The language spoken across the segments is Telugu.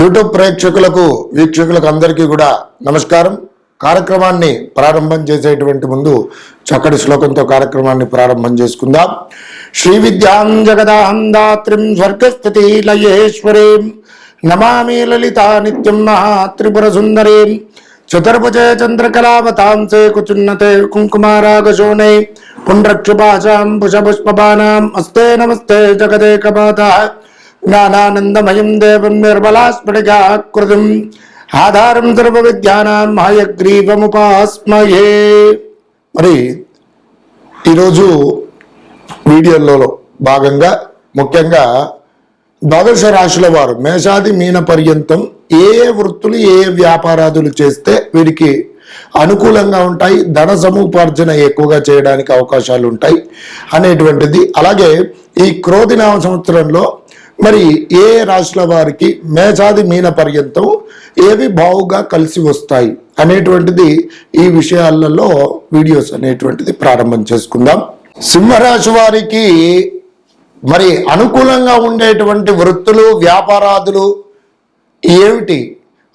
యూట్యూబ్ ప్రేక్షకులకు వీక్షకులకు అందరికీ కూడా నమస్కారం. కార్యక్రమాన్ని ప్రారంభం చేసేటువంటి ముందు చక్కటి శ్లోకంతో కార్యక్రమాన్ని ప్రారంభం చేసుకుందాం. శ్రీ విద్యాం జగదాహందాత్రిం స్వర్గస్థితి లయేశ్వరీం. నమామి లలితా నిత్యం మహా త్రిపుర సుందరీం. చతుర్భుజే చంద్రకళావతాంసే కుచున్నతే కుంకుమారాగశోణే పుండ్రక్షుపాశాం పుషపుష్పబానాం అస్తే నమస్తే జగదేకమాత. జ్ఞానానందమయం దేవం నిర్మలాస్ఫటికాకృతిం ఆధారం సర్వ విద్యానాం హయగ్రీవముపాస్మయే మరి ఈరోజు వీడియోలలో భాగంగా ముఖ్యంగా ద్వాదశ రాశుల వారు మేషాది మీన పర్యంతం ఏ ఏ వృత్తులు ఏ ఏ వ్యాపారాదులు చేస్తే వీరికి అనుకూలంగా ఉంటాయి ధన సముపార్జన ఎక్కువగా చేయడానికి అవకాశాలు ఉంటాయి అనేటువంటిది. అలాగే ఈ క్రోధినామ సంవత్సరంలో మరి ఏ రాశుల వారికి మేజాది మీన పర్యంతం ఏవి బావుగా కలిసి వస్తాయి అనేటువంటిది ఈ విషయాలలో వీడియోస్ అనేటువంటిది ప్రారంభం చేసుకుందాం. సింహరాశి వారికి మరి అనుకూలంగా ఉండేటువంటి వృత్తులు వ్యాపారాదులు ఏమిటి?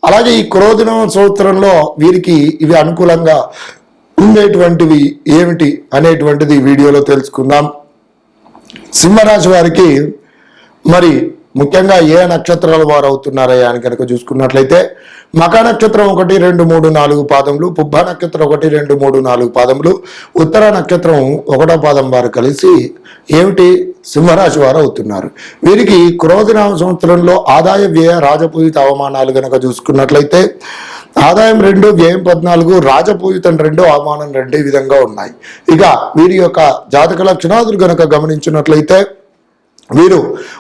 అలాగే ఈ క్రోధన సంవత్సరంలో వీరికి ఇవి అనుకూలంగా ఉండేటువంటివి ఏమిటి అనేటువంటిది వీడియోలో తెలుసుకుందాం. సింహరాశి వారికి మరి ముఖ్యంగా ఏ నక్షత్రాల వారు అవుతున్నారయ్యా అని కనుక చూసుకున్నట్లయితే మక నక్షత్రం ఒకటి రెండు మూడు నాలుగు పాదములు పుబ్బ నక్షత్రం ఒకటి రెండు మూడు నాలుగు పాదములు ఉత్తర నక్షత్రం ఒకటో పాదం వారు కలిసి ఏమిటి? సింహరాశి వారు అవుతున్నారు వీరికి క్రోధనామ సంవత్సరంలో ఆదాయ వ్యయ రాజపూజిత అవమానాలు కనుక చూసుకున్నట్లయితే ఆదాయం రెండు వ్యయం పద్నాలుగు రాజపూజితం రెండు అవమానం రెండు విధంగా ఉన్నాయి. ఇక వీరి యొక్క జాతక లక్షణాదులు గనక గమనించినట్లయితే వీరు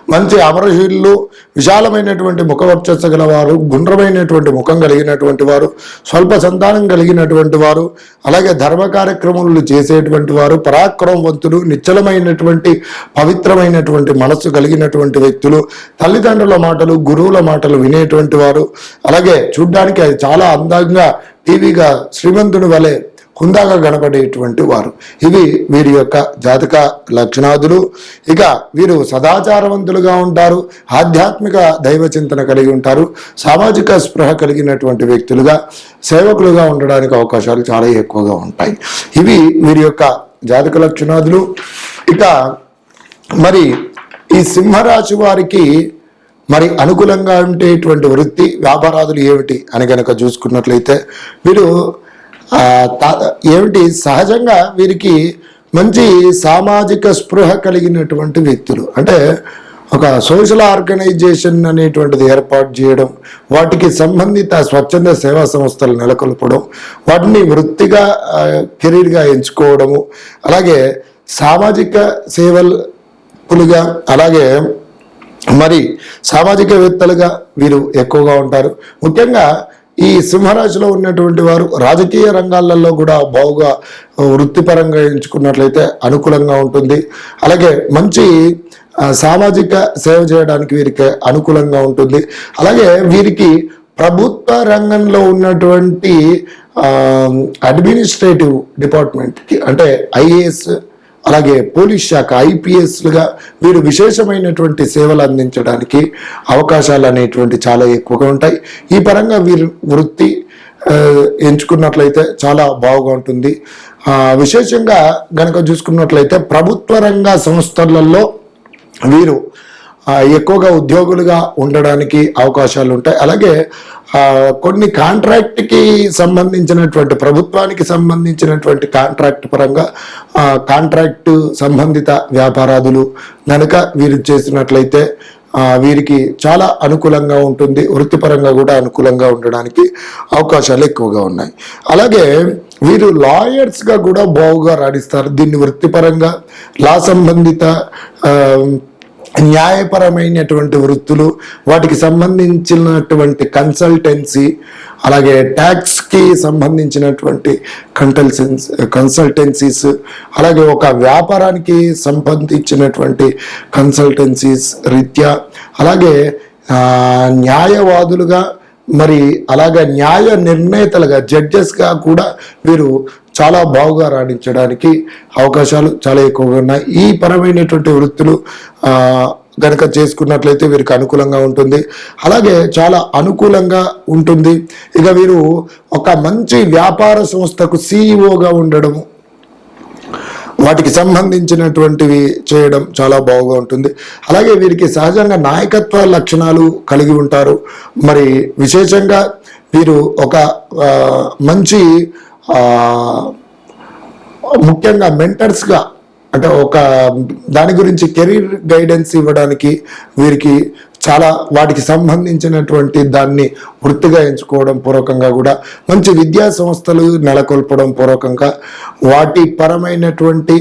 మంచి అమరశీలు విశాలమైనటువంటి ముఖ వర్చస్సు గలవారు గుండ్రమైనటువంటి ముఖం కలిగినటువంటి వారు స్వల్ప సంతానం కలిగినటువంటి వారు అలాగే ధర్మ కార్యక్రమాలు చేసేటువంటి వారు పరాక్రమవంతులు నిశ్చలమైనటువంటి పవిత్రమైనటువంటి మనస్సు కలిగినటువంటి వ్యక్తులు తల్లిదండ్రుల మాటలు గురువుల మాటలు వినేటువంటి వారు అలాగే చూడ్డానికి అది చాలా అందంగా టీవీగా శ్రీమంతుని వలె హుందాగా కనబడేటువంటి వారు. ఇవి వీరి యొక్క జాతక లక్షణాదులు. ఇక వీరు సదాచారవంతులుగా ఉంటారు ఆధ్యాత్మిక దైవ చింతన కలిగి ఉంటారు సామాజిక స్పృహ కలిగినటువంటి వ్యక్తులుగా సేవకులుగా ఉండడానికి అవకాశాలు చాలా ఎక్కువగా ఉంటాయి. ఇవి వీరి యొక్క జాతక లక్షణాదులు. ఇక మరి ఈ సింహరాశి వారికి మరి అనుకూలంగా ఉండేటువంటి వృత్తి వ్యాపారాదులు ఏమిటి అని కనుక చూసుకున్నట్లయితే వీరు ఏమిటి? సహజంగా వీరికి మంచి సామాజిక స్పృహ కలిగినటువంటి వ్యక్తులు. అంటే ఒక సోషల్ ఆర్గనైజేషన్ అనేటువంటిది ఏర్పాటు చేయడం వాటికి సంబంధిత స్వచ్ఛంద సేవా సంస్థలు నెలకొల్పడం వాటిని వృత్తిగా కెరీర్గా ఎంచుకోవడము అలాగే సామాజిక సేవలుగా అలాగే మరి సామాజికవేత్తలుగా వీరు ఎక్కువగా ఉంటారు. ముఖ్యంగా ఈ సింహరాశిలో ఉన్నటువంటి వారు రాజకీయ రంగాలలో కూడా బాగుగా వృత్తిపరంగా ఎంచుకున్నట్లయితే అనుకూలంగా ఉంటుంది. అలాగే మంచి సామాజిక సేవ చేయడానికి వీరికి అనుకూలంగా ఉంటుంది. అలాగే వీరికి ప్రభుత్వ రంగంలో ఉన్నటువంటి అడ్మినిస్ట్రేటివ్ డిపార్ట్మెంట్కి అంటే ఐఏఎస్ అలాగే పోలీస్ శాఖ ఐపీఎస్లుగా వీరు విశేషమైనటువంటి సేవలు అందించడానికి అవకాశాలు అనేటువంటి చాలా ఎక్కువగా ఉంటాయి. ఈ పరంగా వీరు వృత్తి ఎంచుకున్నట్లయితే చాలా బాగుగా ఉంటుంది. విశేషంగా గనక చూసుకున్నట్లయితే ప్రభుత్వ రంగ సంస్థలలో వీరు ఎక్కువగా ఉద్యోగులుగా ఉండడానికి అవకాశాలు ఉంటాయి. అలాగే కొన్ని కాంట్రాక్ట్కి సంబంధించినటువంటి ప్రభుత్వానికి సంబంధించినటువంటి కాంట్రాక్ట్ పరంగా కాంట్రాక్ట్ సంబంధిత వ్యాపారాదులు కనుక వీరు చేసినట్లయితే వీరికి చాలా అనుకూలంగా ఉంటుంది వృత్తిపరంగా కూడా అనుకూలంగా ఉండడానికి అవకాశాలు ఎక్కువగా ఉన్నాయి. అలాగే వీరు లాయర్స్గా కూడా బాగుగా రాణిస్తారు. దీన్ని వృత్తిపరంగా లా సంబంధిత న్యాయపరమైనటువంటి వృత్తులు వాటికి సంబంధించినటువంటి కన్సల్టెన్సీ అలాగే ట్యాక్స్కి సంబంధించినటువంటి కంటల్సెన్స్ కన్సల్టెన్సీస్ అలాగే ఒక వ్యాపారానికి సంబంధించినటువంటి కన్సల్టెన్సీస్ రీత్యా అలాగే న్యాయవాదులుగా మరి అలాగే న్యాయ నిర్ణేతలుగా జడ్జెస్గా కూడా వీరు చాలా బాగుగా రాణించడానికి అవకాశాలు చాలా ఎక్కువగా ఉన్నాయి. ఈ పరమైనటువంటి వృత్తులు ఆ, గనక చేసుకున్నట్లయితే వీరికి అనుకూలంగా ఉంటుంది. అలాగే చాలా అనుకూలంగా ఉంటుంది. ఇక వీరు ఒక మంచి వ్యాపార సంస్థకు సీఈఓగా ఉండడము వాటికి సంబంధించినటువంటివి చేయడం చాలా బాగుగా ఉంటుంది. అలాగే వీరికి సహజంగా నాయకత్వ లక్షణాలు కలిగి ఉంటారు. మరి విశేషంగా వీరు ఒక మంచి ముఖ్యంగా మెంటర్స్గా అంటే ఒక దాని గురించి కెరీర్ గైడెన్స్ ఇవ్వడానికి వీరికి చాలా వాటికి సంబంధించినటువంటి దాన్ని వృత్తిగా ఎంచుకోవడం పూర్వకంగా కూడా మంచి విద్యా సంస్థలు నెలకొల్పడం పూర్వకంగా వాటి పరమైనటువంటి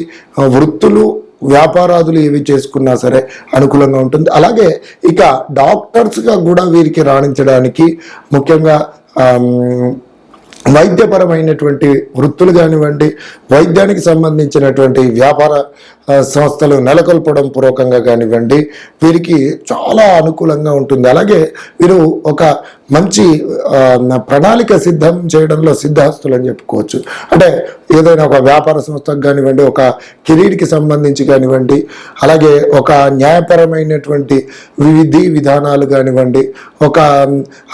వృత్తులు వ్యాపారాదులు ఏవి చేసుకున్నా సరే అనుకూలంగా ఉంటుంది. అలాగే ఇక డాక్టర్స్గా కూడా వీరికి రాణించడానికి ముఖ్యంగా వైద్యపరమైనటువంటి వృత్తులు కానివ్వండి వైద్యానికి సంబంధించినటువంటి వ్యాపార సంస్థలు నెలకొల్పడం పూర్వకంగా కానివ్వండి వీరికి చాలా అనుకూలంగా ఉంటుంది. అలాగే వీరు ఒక మంచి ప్రణాళిక సిద్ధం చేయడంలో సిద్ధహస్తులు అని చెప్పుకోవచ్చు. అంటే ఏదైనా ఒక వ్యాపార సంస్థకు కానివ్వండి ఒక కెరీర్కి సంబంధించి కానివ్వండి అలాగే ఒక న్యాయపరమైనటువంటి విధి విధానాలు కానివ్వండి ఒక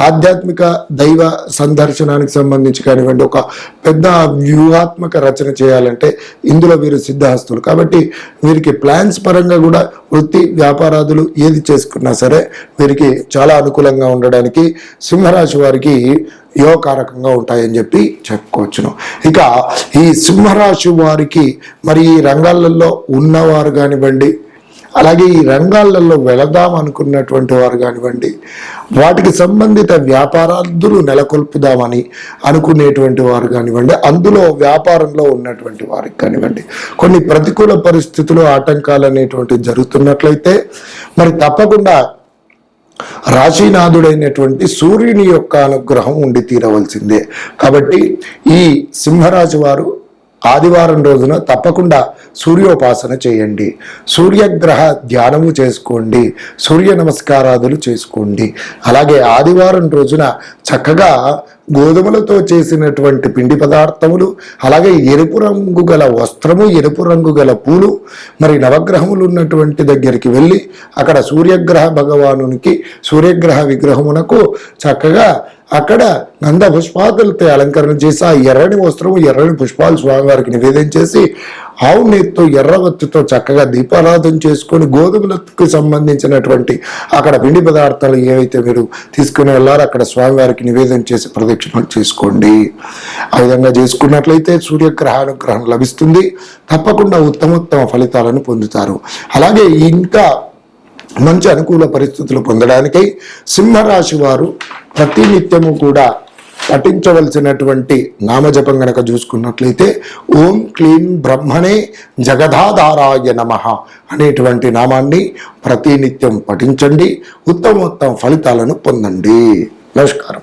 ఆధ్యాత్మిక దైవ సందర్శనానికి సంబంధించి కానివ్వండి ఒక పెద్ద వ్యూహాత్మక రచన చేయాలంటే ఇందులో వీరు సిద్ధహస్తులు. కాబట్టి వీరికి ప్లాన్స్ పరంగా కూడా వృత్తి వ్యాపారాదులు ఏది చేసుకున్నా సరే వీరికి చాలా అనుకూలంగా ఉండడానికి సింహరాశి వారికి యోగకారకంగా ఉంటాయని చెప్పి చెప్పుకోవచ్చును. ఇక ఈ సింహరాశి వారికి మరి ఈ రంగాలలో ఉన్నవారు కానివ్వండి అలాగే ఈ రంగాలలో వెళదాం అనుకున్నటువంటి వారు కానివ్వండి వాటికి సంబంధిత వ్యాపారాదులు నెలకొల్పుదామని అనుకునేటువంటి వారు కానివ్వండి అందులో వ్యాపారంలో ఉన్నటువంటి వారికి కానివ్వండి కొన్ని ప్రతికూల పరిస్థితులు ఆటంకాలు అనేటువంటివి జరుగుతున్నట్లయితే మరి తప్పకుండా రాశీనాథుడైనటువంటి సూర్యుని యొక్క అనుగ్రహం ఉండి తీరవలసిందే. కాబట్టి ఈ సింహరాశి వారు ఆదివారం రోజున తప్పకుండా సూర్యోపాసన చేయండి. సూర్యగ్రహ ధ్యానము చేసుకోండి. సూర్య నమస్కారాదులు చేసుకోండి. అలాగే ఆదివారం రోజున చక్కగా గోధుమలతో చేసినటువంటి పిండి పదార్థములు అలాగే ఎరుపు రంగు గల వస్త్రము ఎరుపు రంగు గల పూలు మరి నవగ్రహములు ఉన్నటువంటి దగ్గరికి వెళ్ళి అక్కడ సూర్యగ్రహ భగవానునికి సూర్యగ్రహ విగ్రహమునకు చక్కగా అక్కడ నంద పుష్పాదులతో అలంకరణ చేసి ఆ ఎర్రని వస్త్రము ఎర్రని పుష్పాలు స్వామివారికి నివేదన చేసి ఆవు నెత్తో ఎర్రవత్తితో చక్కగా దీపారాధన చేసుకొని గోధుమలకు సంబంధించినటువంటి అక్కడ పిండి పదార్థాలు ఏవైతే మీరు తీసుకుని వెళ్ళారో అక్కడ స్వామివారికి నివేదన చేసి ప్రదక్షిణలు చేసుకోండి. ఆ విధంగా చేసుకున్నట్లయితే సూర్యగ్రహానుగ్రహం లభిస్తుంది. తప్పకుండా ఉత్తమోత్తమ ఫలితాలను పొందుతారు. అలాగే ఇంకా మంచి అనుకూల పరిస్థితులు పొందడానికై సింహరాశి వారు ప్రతినిత్యము కూడా పఠించవలసినటువంటి నామజపం గనక చూసుకున్నట్లయితే ఓం క్లీం బ్రహ్మణే జగదాధారాయ నమ అనేటువంటి నామాన్ని ప్రతినిత్యం పఠించండి. ఉత్తమోత్తమ ఫలితాలను పొందండి. నమస్కారం.